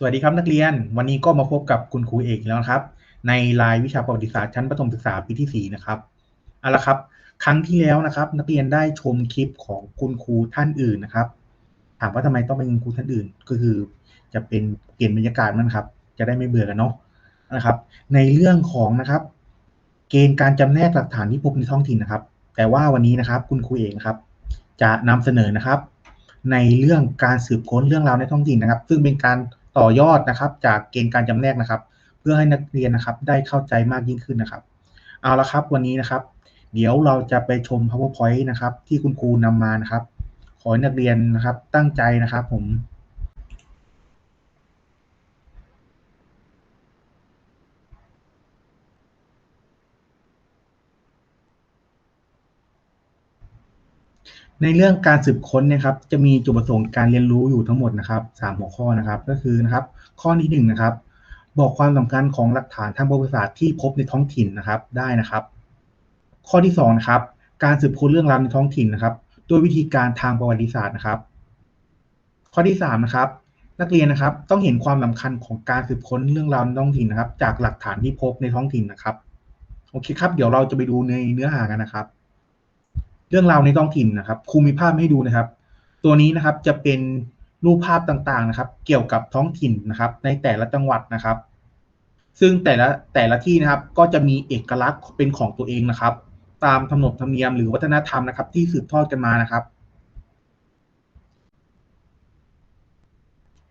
สวัสดีครับนักเรียน วันนี้ก็มาพบกับคุณครูเอกแล้วครับ ในรายวิชาประวัติศาสตร์ชั้นประถมศึกษาปีที่4นะครับเอาละครับ ครั้งที่แล้วนะครับ นักเรียนได้ชมคลิปของคุณครูท่านอื่นนะครับ ถามว่าทำไมต้องเป็นคุณครูท่านอื่น ก็คือ จะเป็นเปลี่ยนบรรยากาศมันครับ จะได้ไม่เบื่อกันเนาะนะครับ ในเรื่องของนะครับ เกณฑ์การจำแนกหลักฐานที่พบในท้องถิ่นนะครับ แต่ว่าวันนี้นะครับ คุณครูเอกนะครับ จะนำเสนอนะครับ ในเรื่องการสืบค้นเรื่องราวในท้องถิ่นนะครับ ซึ่งเป็นการ ต่อยอดนะครับ จากเกณฑ์การจำแนกนะครับ เพื่อให้นักเรียนนะครับ ได้เข้าใจมากยิ่งขึ้นนะครับ เอาละครับวันนี้นะครับ เดี๋ยวเราจะไปชม powerpoint นะครับ ที่คุณครูนำมานะครับ ขอให้นักเรียนนะครับตั้งใจนะครับผม ในเรื่องการสืบค้นเนะครับ จะมีจุดประสงค์การเรียนรู้อยู่ทั้งหมดนะครับสามหัวข้อนะครับ ก็คือนะครับ ข้อที่หนึ่งนะครับ บอกความสำคัญของหลักฐานทางประวัติศาสตร์ที่พบในท้องถิ่นนะครับได้นะครับ ข้อที่สองนะครับ การสืบค้นเรื่องราวในท้องถิ่นนะครับด้วยวิธีการทางประวัติศาสตร์นะครับ ข้อที่สามนะครับนักเรียนนะครับ ต้องเห็นความสำคัญของการสืบค้นเรื่องราวในท้องถิ่นนะครับ จากหลักฐานที่พบในท้องถิ่นนะครับ โอเคครับ เดี๋ยวเราจะไปดูในเนื้อหากันนะครับ เรื่องราวในท้องถิ่นนะครับครูมีภาพให้ดูนะครับ ตัวนี้นะครับจะเป็นรูปภาพต่างๆนะครับ เกี่ยวกับท้องถิ่นนะครับ ในแต่ละจังหวัดนะครับ ซึ่งแต่ละแต่ละที่นะครับก็จะมีเอกลักษณ์เป็นของตัวเองนะครับ ตามขนบธรรมเนียมหรือวัฒนธรรมนะครับ ที่สืบทอดกันมานะครับ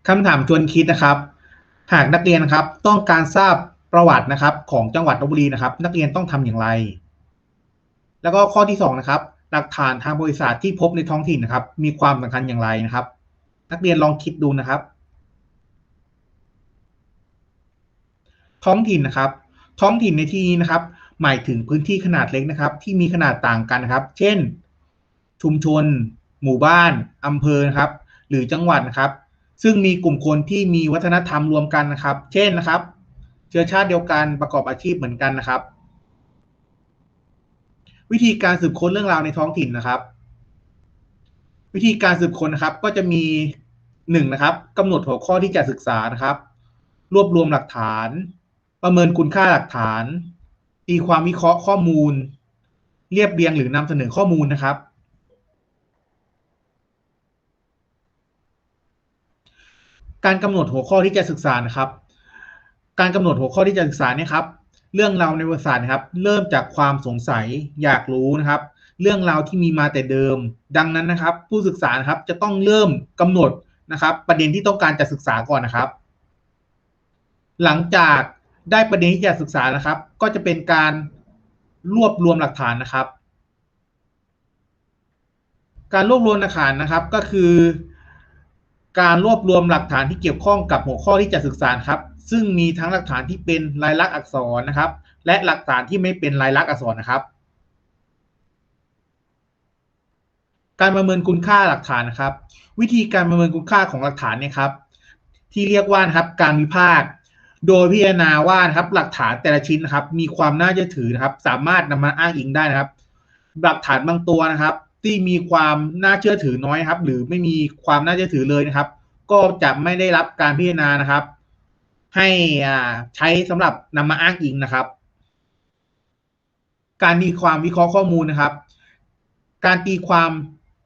คำถามชวนคิดนะครับ หากนักเรียนนะครับ ต้องการทราบประวัตินะครับ ของจังหวัดลบบุรีนะครับ นักเรียนต้องทำอย่างไร แล้วก็ข้อที่สองนะครับ หลักฐานทางบริษัทที่พบในท้องถิ่นนะครับ มีความสำคัญอย่างไรนะครับ นักเรียนลองคิดดูนะครับ ท้องถิ่นนะครับ ท้องถิ่นในที่นี้นะครับ หมายถึงพื้นที่ขนาดเล็กนะครับ ที่มีขนาดต่างกันนะครับ เช่น ชุมชน หมู่บ้านอำเภอนะครับ หรือจังหวัดนะครับ ซึ่งมีกลุ่มคนที่มีวัฒนธรรมรวมกันนะครับ เช่นนะครับ เชื้อชาติเดียวกันประกอบอาชีพเหมือนกันนะครับ วิธีการสืบค้นเรื่องราวในท้องถิ่นนะครับ วิธีการสืบค้นนะครับ ก็จะมีหนึ่งนะครับกำหนดหัวข้อที่จะศึกษานะครับ รวบรวมหลักฐาน ประเมินคุณค่าหลักฐานตีความวิเคราะห์ข้อมูล เรียบเรียงหรือนำเสนอข้อมูลนะครับ การกำหนดหัวข้อที่จะศึกษานะครับ การกำหนดหัวข้อที่จะศึกษาเนี่ยครับ เรื่องราวในประวัติศาสตร์นะครับ เริ่มจากความสงสัยอยากรู้นะครับ เรื่องราวที่มีมาแต่เดิม ดังนั้นนะครับ ผู้ศึกษาครับจะต้องเริ่มกำหนดนะครับ ประเด็นที่ต้องการจะศึกษาก่อนนะครับ หลังจากได้ประเด็นที่จะศึกษานะครับ ก็จะเป็นการรวบรวมหลักฐานนะครับ การรวบรวมหลักฐานนะครับก็คือ การรวบรวมหลักฐานที่เกี่ยวข้องกับหัวข้อที่จะศึกษาครับ ซึ่งมีทั้งหลักฐานที่เป็นลายลักษณ์อักษรนะครับ และหลักฐานที่ไม่เป็นลายลักษณ์อักษรนะครับ การประเมินคุณค่าหลักฐานนะครับ วิธีการประเมินคุณค่าของหลักฐานเนี่ยครับ ที่เรียกว่านะครับการวิพากษ์โดยพิจารณาว่านะครับหลักฐานแต่ละชิ้นนะครับ มีความน่าเชื่อถือนะครับ สามารถนำมาอ้างอิงได้นะครับ หลักฐานบางตัวนะครับ ที่มีความน่าเชื่อถือน้อยครับ หรือไม่มีความน่าเชื่อถือเลยนะครับ ก็จะไม่ได้รับการพิจารณานะครับ ให้ใช้สำหรับนำมาอ้างอิงนะครับ การตีความวิเคราะห์ข้อมูลนะครับ การตีความ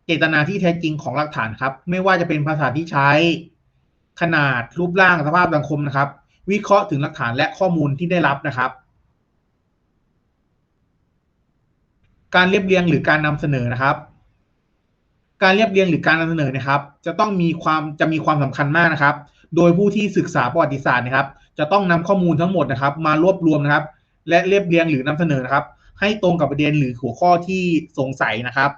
เจตนาที่แท้จริงของหลักฐานครับ ไม่ว่าจะเป็นภาษาที่ใช้ขนาดรูปร่างสภาพสังคมนะครับ วิเคราะห์ถึงหลักฐานและข้อมูลที่ได้รับนะครับ การเรียบเรียงหรือการนำเสนอนะครับ การเรียบเรียงหรือการนำเสนอนะครับ จะต้องมีความจะมีความสำคัญมากนะครับ โดยผู้ที่ศึกษาประวัติศาสตร์นะครับ จะต้องนำข้อมูลทั้งหมดนะครับ มารวบรวมนะครับ และเรียบเรียงหรือนำเสนอนะครับ ให้ตรงกับประเด็นหรือหัวข้อที่สงสัยนะครับ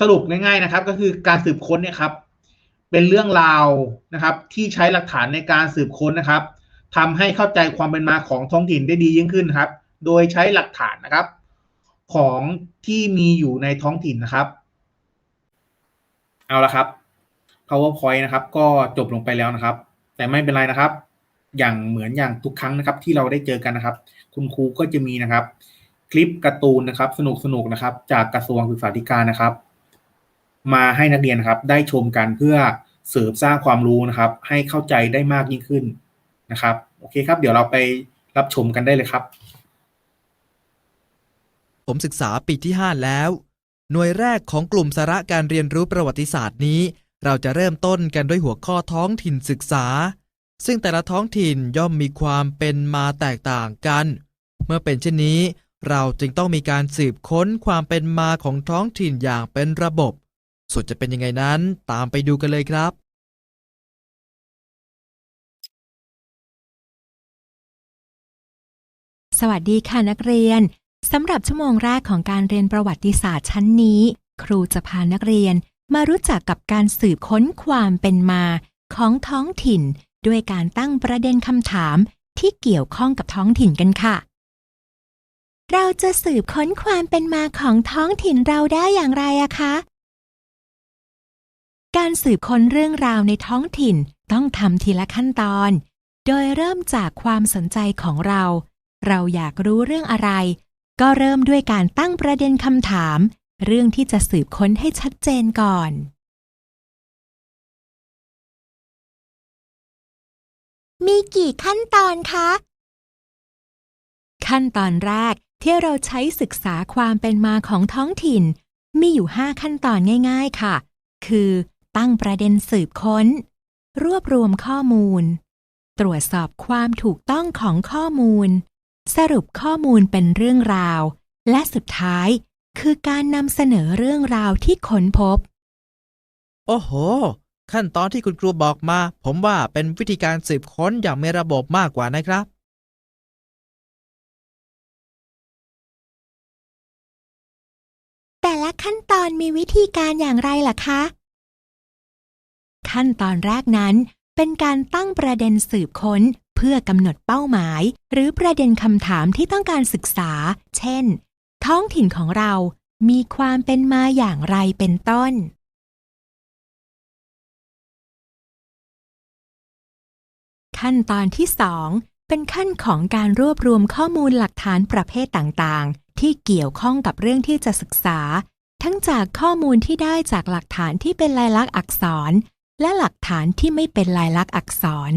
สรุปง่ายๆนะครับ ก็คือการสืบค้นเนี่ยครับ เป็นเรื่องราวนะครับ ที่ใช้หลักฐานในการสืบค้นนะครับทำให้เข้าใจความเป็นมาของท้องถิ่นได้ดียิ่งขึ้นครับ โดยใช้หลักฐานนะครับ ของที่มีอยู่ในท้องถิ่นนะครับ เอาละครับ powerpoint นะครับ ก็จบลงไปแล้วนะครับ แต่ไม่เป็นไรนะครับ อย่างเหมือนอย่างทุกครั้งนะครับ ที่เราได้เจอกันนะครับ คุณครูก็จะมีนะครับ คลิปการ์ตูนนะครับ สนุกๆนะครับ จากกระทรวงศึกษาธิการนะครับ มาให้นักเรียนนะครับ ได้ชมกันเพื่อเสริมสร้างความรู้นะครับ ให้เข้าใจได้มากยิ่งขึ้นนะครับโอเคครับ เดี๋ยวเราไปรับชมกันได้เลยครับ ผมศึกษาปีที่ 5 แล้ว หน่วยแรกของกลุ่มสาระการเรียนรู้ประวัติศาสตร์นี้ เราจะเริ่มต้นกันด้วยหัวข้อท้องถิ่นศึกษา ซึ่งแต่ละท้องถิ่นย่อมมีความเป็นมาแตกต่างกัน เมื่อเป็นเช่นนี้ เราจึงต้องมีการสืบค้นความเป็นมาของท้องถิ่นอย่างเป็นระบบ ส่วนจะเป็นยังไงนั้นตามไปดูกันเลยครับ สวัสดีค่ะนักเรียนสำหรับชั่วโมงแรกของการเรียนประวัติศาสตร์ชั้นนี้ ครูจะพานักเรียน มารู้จักกับการสืบค้นความเป็นมาของท้องถิ่น ด้วยการตั้งประเด็นคำถามที่เกี่ยวข้องกับท้องถิ่นกันค่ะ เราจะสืบค้นความเป็นมาของท้องถิ่นเราได้อย่างไรอะคะ การสืบค้นเรื่องราวในท้องถิ่นต้องทำทีละขั้นตอน โดยเริ่มจากความสนใจของเรา เราอยากรู้เรื่องอะไร ก็เริ่มด้วยการตั้งประเด็นคำถาม เรื่องที่จะสืบค้นให้ชัดเจนก่อนมีกี่ขั้นตอนคะ ขั้นตอนแรกที่เราใช้ศึกษาความเป็นมาของท้องถิ่น มีอยู่5ขั้นตอนง่าย ๆค่ะ คือ ตั้งประเด็นสืบค้น รวบรวมข้อมูล ตรวจสอบความถูกต้องของข้อมูล สรุปข้อมูลเป็นเรื่องราว และสุดท้าย คือการนำเสนอเรื่องราวที่ค้นพบ โอ้โห ขั้นตอนที่คุณครูบอกมา ผมว่าเป็นวิธีการสืบค้นอย่างมีระบบมากกว่านะครับ แต่ละขั้นตอนมีวิธีการอย่างไรล่ะคะ ขั้นตอนแรกนั้นเป็นการตั้งประเด็นสืบค้นเพื่อกำหนดเป้าหมาย หรือประเด็นคำถามที่ต้องการศึกษา เช่น ท้องถิ่นของเรามีความเป็นมาอย่างไรเป็นต้น ขั้นตอนที่สองเป็นขั้นของการรวบรวมข้อมูลหลักฐานประเภทต่างๆ ที่เกี่ยวข้องกับเรื่องที่จะศึกษา ทั้งจากข้อมูลที่ได้จากหลักฐานที่เป็นลายลักษณ์อักษร และหลักฐานที่ไม่เป็นลายลักษณ์อักษร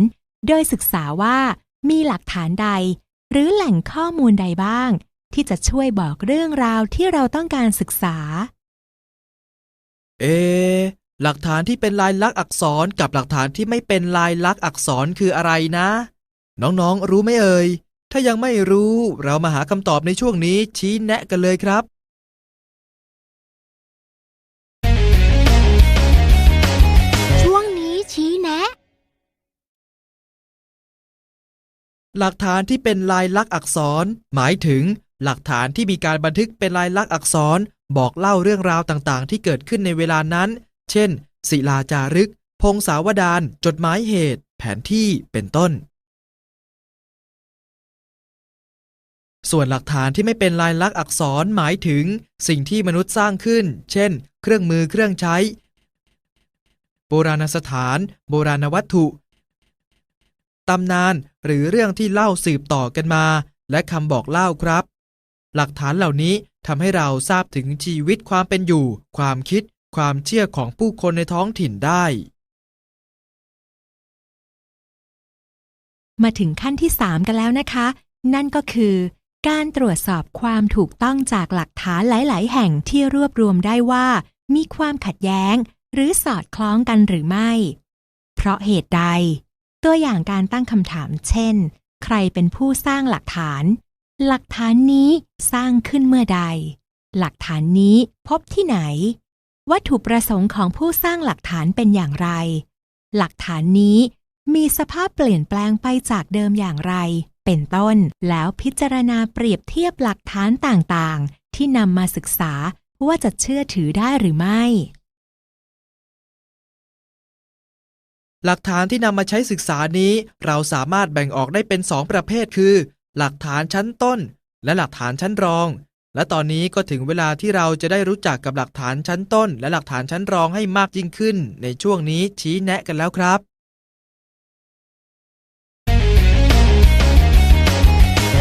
โดยศึกษาว่ามีหลักฐานใด หรือแหล่งข้อมูลใดบ้าง ที่จะช่วยบอกเรื่องราวที่เราต้องการศึกษา เอะหลักฐานที่เป็นลายลักษณ์อักษรกับหลักฐานที่ไม่เป็นลายลักษณ์อักษรคืออะไรนะ น้องๆ รู้ไหมเอ่ย ถ้ายังไม่รู้ เรามาหาคำตอบในช่วงนี้ชี้แนะกันเลยครับช่วงนี้ชี้แนะ หลักฐานที่เป็นลายลักษณ์อักษร หมายถึง หลักฐานที่มีการบันทึกเป็นลายลักษณ์อักษร บอกเล่าเรื่องราวต่างๆ ที่เกิดขึ้นในเวลานั้น เช่น ศิลาจารึก พงศาวดาร จดหมายเหตุ แผนที่ เป็นต้น ส่วนหลักฐานที่ไม่เป็นลายลักษณ์อักษรหมายถึง สิ่งที่มนุษย์สร้างขึ้น เช่น เครื่องมือเครื่องใช้ โบราณสถาน โบราณวัตถุ ตำนาน หรือเรื่องที่เล่าสืบต่อกันมา และคำบอกเล่าครับ หลักฐานเหล่านี้ทำให้เราทราบถึงชีวิตความเป็นอยู่ ความคิด ความเชื่อของผู้คนในท้องถิ่นได้ มาถึงขั้นที่ 3 กันแล้วนะคะ นั่นก็คือ การตรวจสอบความถูกต้องจากหลักฐานหลาย ๆ แห่งที่รวบรวมได้ว่า มีความขัดแย้ง หรือสอดคล้องกันหรือไม่ เพราะเหตุใด ตัวอย่างการตั้งคำถามเช่น ใครเป็นผู้สร้างหลักฐาน หลักฐานนี้สร้างขึ้นเมื่อใด หลักฐานนี้พบที่ไหน วัตถุประสงค์ของผู้สร้างหลักฐานเป็นอย่างไร หลักฐานนี้มีสภาพเปลี่ยนแปลงไปจากเดิมอย่างไร เป็นต้น แล้วพิจารณาเปรียบเทียบหลักฐานต่างๆ ที่นำมาศึกษาว่าจะเชื่อถือได้หรือไม่ หลักฐานที่นำมาใช้ศึกษานี้ เราสามารถแบ่งออกได้เป็น2ประเภทคือ หลักฐานชั้นต้น และหลักฐานชั้นรอง และตอนนี้ก็ถึงเวลาที่เราจะได้รู้จักกับหลักฐานชั้นต้น และหลักฐานชั้นรองให้มากยิ่งขึ้น ในช่วงนี้ชี้แนะกันแล้วครับ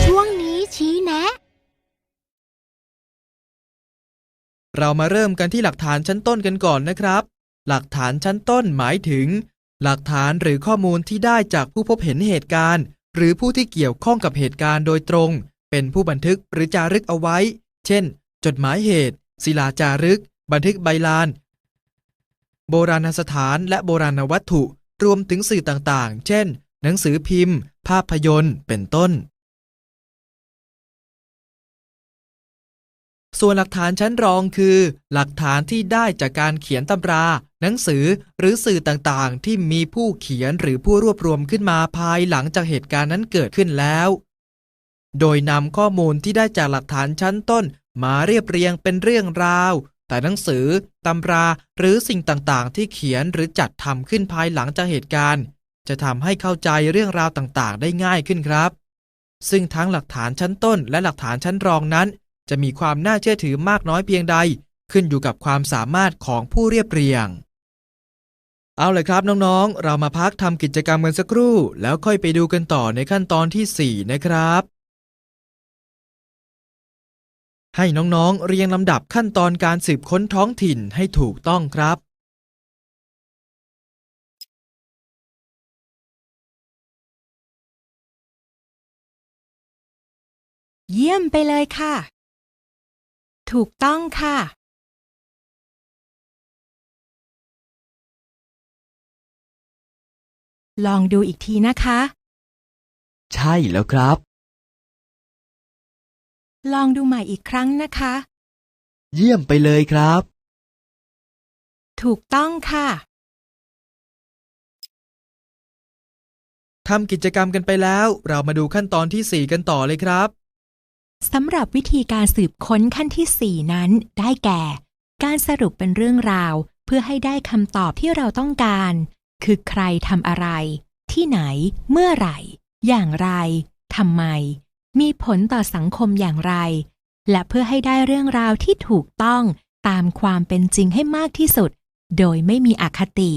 ช่วงนี้ชี้แนะ เรามาเริ่มกันที่หลักฐานชั้นต้นกันก่อนนะครับ หลักฐานชั้นต้นหมายถึง หลักฐานหรือข้อมูลที่ได้จากผู้พบเห็นเหตุการณ์ หรือผู้ที่เกี่ยวข้องกับเหตุการณ์โดยตรง เป็นผู้บันทึกหรือจารึกเอาไว้ เช่น จดหมายเหตุ ศิลาจารึก บันทึกใบลาน โบราณสถานและโบราณวัตถุ รวมถึงสื่อต่างๆ เช่น หนังสือพิมพ์ ภาพยนตร์ เป็นต้น ส่วนหลักฐานชั้นรองคือ หลักฐานที่ได้จากการเขียนตำรา หนังสือหรือสื่อต่างๆ ที่มีผู้เขียนหรือผู้รวบรวมขึ้นมาภายหลังจากเหตุการณ์นั้นเกิดขึ้นแล้ว โดยนำข้อมูลที่ได้จากหลักฐานชั้นต้น มาเรียบเรียงเป็นเรื่องราว แต่หนังสือตำราหรือสิ่งต่างๆ ที่เขียนหรือจัดทำขึ้นภายหลังจากเหตุการณ์ จะทำให้เข้าใจเรื่องราวต่างๆ ได้ง่ายขึ้นครับ ซึ่งทั้งหลักฐานชั้นต้นและหลักฐานชั้นรองนั้น จะมีความน่าเชื่อถือมากน้อยเพียงใด ขึ้นอยู่กับความสามารถของผู้เรียบเรียง เอาเลยครับน้องๆ เรามาพักทำกิจกรรมกันสักครู่ แล้วค่อยไปดูกันต่อในขั้นตอนทีสี่4 นะครับ ให้น้องๆ เรียงลำดับขั้นตอนการสืบค้นท้องถิ่นให้ถูกต้องครับเยี่ยมไปเลยค่ะ ถูกต้องค่ะ ลองดูอีกทีนะคะ ใช่แล้วครับ ลองดูใหม่อีกครั้งนะคะ เยี่ยมไปเลยครับ ถูกต้องค่ะทำกิจกรรมกันไปแล้ว เรามาดูขั้นตอนทีสี่4 กันต่อเลยครับ สำหรับวิธีการสืบค้นขั้นที่ 4 นั้น ได้แก่ การสรุปเป็นเรื่องราว เพื่อให้ได้คำตอบที่เราต้องการ คือใครทำอะไร ที่ไหน เมื่อไหร่ อย่างไรทำไม มีผลต่อสังคมอย่างไร และเพื่อให้ได้เรื่องราวที่ถูกต้องตามความเป็นจริงให้มากที่สุด โดยไม่มีอคติ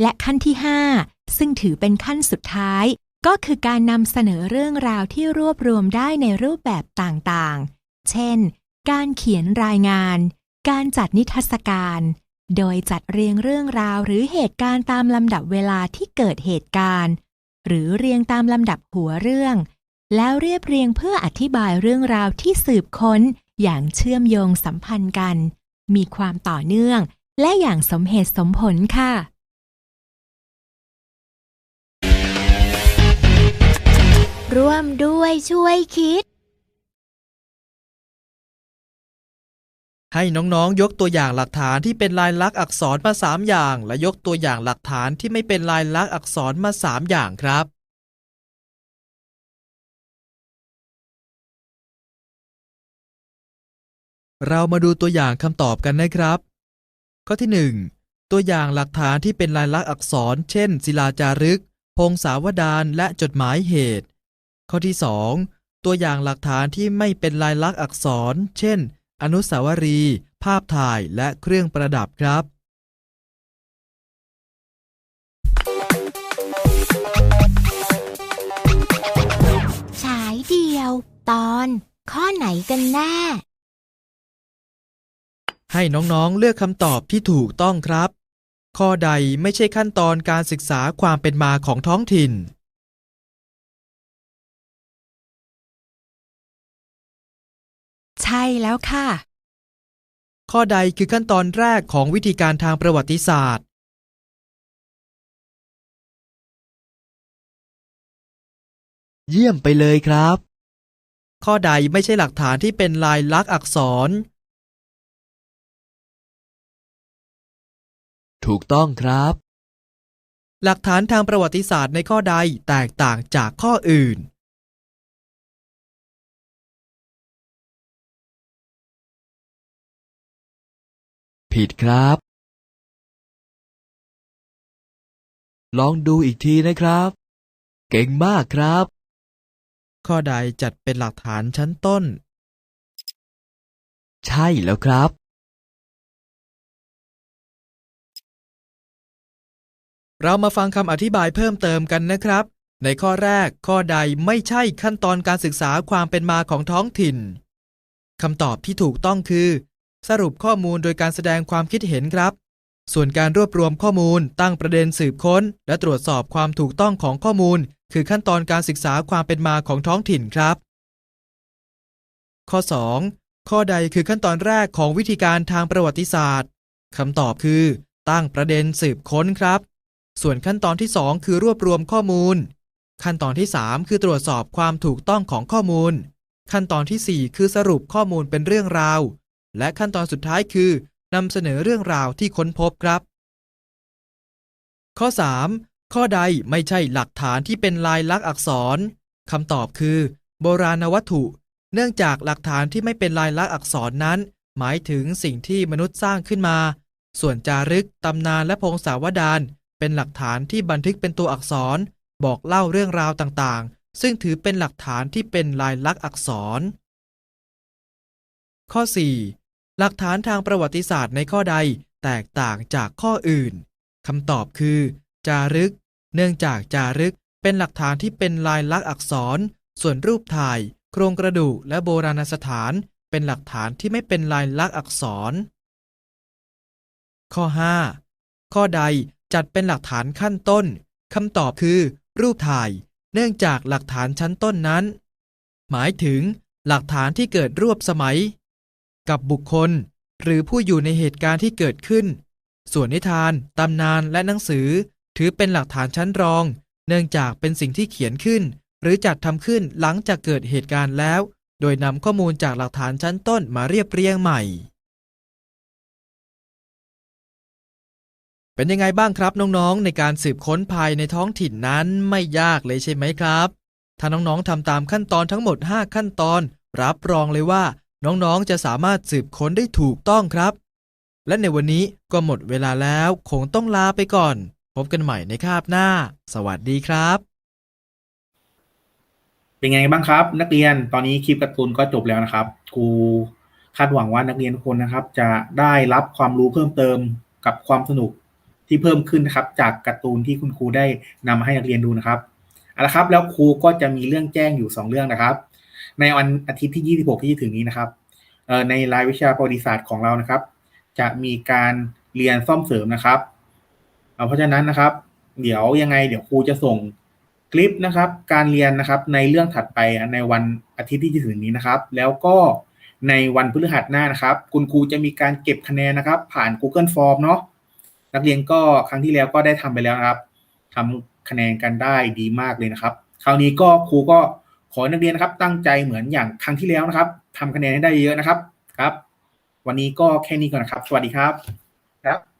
และขั้นที่ 5 ซึ่งถือเป็นขั้นสุดท้าย ก็คือการนำเสนอเรื่องราวที่รวบรวมได้ในรูปแบบต่างๆ เช่น การเขียนรายงาน การจัดนิทรรศการ โดยจัดเรียงเรื่องราวหรือเหตุการณ์ตามลำดับเวลาที่เกิดเหตุการณ์ หรือเรียงตามลำดับหัวเรื่อง แล้วเรียบเรียงเพื่ออธิบายเรื่องราวที่สืบค้น อย่างเชื่อมโยงสัมพันธ์กัน มีความต่อเนื่อง และอย่างสมเหตุสมผลค่ะ ร่วมด้วยช่วยคิด ให้น้องๆยกตัวอย่างหลักฐานที่เป็นลายลักษณ์อักษรมา3อย่าง และยกตัวอย่างหลักฐานที่ไม่เป็นลายลักษณ์อักษรมา3อย่างครับ เรามาดูตัวอย่างคำตอบกันนะครับ ข้อที่ 1 ตัวอย่างหลักฐานที่เป็นลายลักษณ์อักษร เช่น ศิลาจารึกพงศาวดารและจดหมายเหตุ ข้อที่ 2 ตัวอย่างหลักฐานที่ไม่เป็นลายลักษณ์อักษร เช่น อนุสาวรีย์ภาพถ่ายและเครื่องประดับครับฉายเดียว ตอนข้อไหนกันแน่ ให้น้องๆเลือกคำตอบที่ถูกต้องครับ ข้อใดไม่ใช่ขั้นตอนการศึกษาความเป็นมาของท้องถิ่น ใช่แล้วค่ะ ข้อใดคือขั้นตอนแรกของวิธีการทางประวัติศาสตร์ เยี่ยมไปเลยครับ ข้อใดไม่ใช่หลักฐานที่เป็นลายลักษณ์อักษร ถูกต้องครับ หลักฐานทางประวัติศาสตร์ในข้อใดแตกต่างจากข้ออื่น ผิดครับ ลองดูอีกทีนะครับ เก่งมากครับ ข้อใดจัดเป็นหลักฐานชั้นต้น ใช่แล้วครับ เรามาฟังคำอธิบายเพิ่มเติมกันนะครับ ในข้อแรกข้อใดไม่ใช่ขั้นตอนการศึกษาความเป็นมาของท้องถิ่นคำตอบที่ถูกต้องคือ สรุปข้อมูลโดยการแสดงความคิดเห็นครับ ส่วนการรวบรวมข้อมูลตั้งประเด็นสืบค้น และตรวจสอบความถูกต้องของข้อมูล คือขั้นตอนการศึกษาความเป็นมาของท้องถิ่นครับ ข้อ 2 ข้อใดคือขั้นตอนแรกของวิธีการทางประวัติศาสตร์คำตอบคือ ตั้งประเด็นสืบค้นครับ ส่วนขั้นตอนที่ 2 คือรวบรวมข้อมูล ขั้นตอนที่ 3 คือตรวจสอบความถูกต้องของข้อมูล ขั้นตอนทีสี่4 คือสรุปข้อมูลเป็นเรื่องราว และขั้นตอนสุดท้ายคือนำเสนอเรื่องราวที่ค้นพบครับ ข้อ 3 ข้อใดไม่ใช่หลักฐานที่เป็นลายลักษณ์อักษรคำตอบคือ โบราณวัตถุ เนื่องจากหลักฐานที่ไม่เป็นลายลักษณ์อักษรนั้น หมายถึงสิ่งที่มนุษย์สร้างขึ้นมา ส่วนจารึกตำนานและพงศาวดารเป็นหลักฐานที่บันทึกเป็นตัวอักษร บอกเล่าเรื่องราวต่างๆ ซึ่งถือเป็นหลักฐานที่เป็นลายลักษณ์อักษร ข้อ 4 หลักฐานทางประวัติศาสตร์ในข้อใดแตกต่างจากข้ออื่นคำตอบคือ จารึก เนื่องจากจารึกเป็นหลักฐานที่เป็นลายลักษณ์อักษร ส่วนรูปถ่าย โครงกระดูกและโบราณสถาน เป็นหลักฐานที่ไม่เป็นลายลักษณ์อักษร ข้อ 5 ข้อใดจัดเป็นหลักฐานขั้นต้นคำตอบคือ รูปถ่าย เนื่องจากหลักฐานชั้นต้นนั้น หมายถึง หลักฐานที่เกิดรวบสมัย กับบุคคล หรือผู้อยู่ในเหตุการณ์ที่เกิดขึ้น ส่วนนิทาน ตำนานและหนังสือ ถือเป็นหลักฐานชั้นรอง เนื่องจากเป็นสิ่งที่เขียนขึ้น หรือจัดทำขึ้นหลังจากเกิดเหตุการณ์แล้ว โดยนำข้อมูลจากหลักฐานชั้นต้นมาเรียบเรียงใหม่ เป็นยังไงบ้างครับน้องๆ ในการสืบค้นภายในท้องถิ่นนั้นไม่ยากเลยใช่ไหมครับ ถ้าน้องๆทำตามขั้นตอนทั้งหมด 5 ขั้นตอน รับรองเลยว่า น้องๆ จะสามารถสืบค้นได้ถูกต้องครับ และในวันนี้ก็หมดเวลาแล้วคงต้องลาไปก่อน พบกันใหม่ในคาบหน้า สวัสดีครับ เป็นไงบ้างครับ นักเรียนตอนนี้คลิปการ์ตูนก็จบแล้วนะครับครูคาดหวังว่านักเรียนทุกคนนะครับ จะได้รับความรู้เพิ่มเติมกับความสนุกที่เพิ่มขึ้นนะครับ จากการ์ตูนที่คุณครูได้นำมาให้นักเรียนดูนะครับเอาละครับ แล้วครูก็จะมีเรื่องแจ้งอยู่ 2 เรื่องนะครับ ในวันอาทิตย์ที่ 26 ที่จะถึงนี้นะครับในรายวิชาประวัติศาสตร์ของเรานะครับ จะมีการเรียนซ่อมเสริมนะครับเเพราะฉะนั้นนะครับ เดี๋ยวยังไงเดี๋ยวครูจะส่งคลิปนะครับ การเรียนนะครับในเรื่องถัดไปในวันอาทิตย์ที่จะถึงนี้นะครับ แล้วก็ในวันพฤหัสหน้านะครับ คุณครูจะมีการเก็บคะแนนนะครับ ผ่าน Google Form เนาะนักเรียนก็ครั้งที่แล้วก็ได้ทำไปแล้วนะครับทำคะแนนกันได้ดีมากเลยนะครับ คราวนี้ก็ครูก็ ขอให้นักเรียนนะครับตั้งใจเหมือนอย่างครั้งที่แล้วนะครับทำคะแนนให้ได้เยอะนะครับครับ วันนี้ก็แค่นี้ก่อนนะครับ สวัสดีครับครับ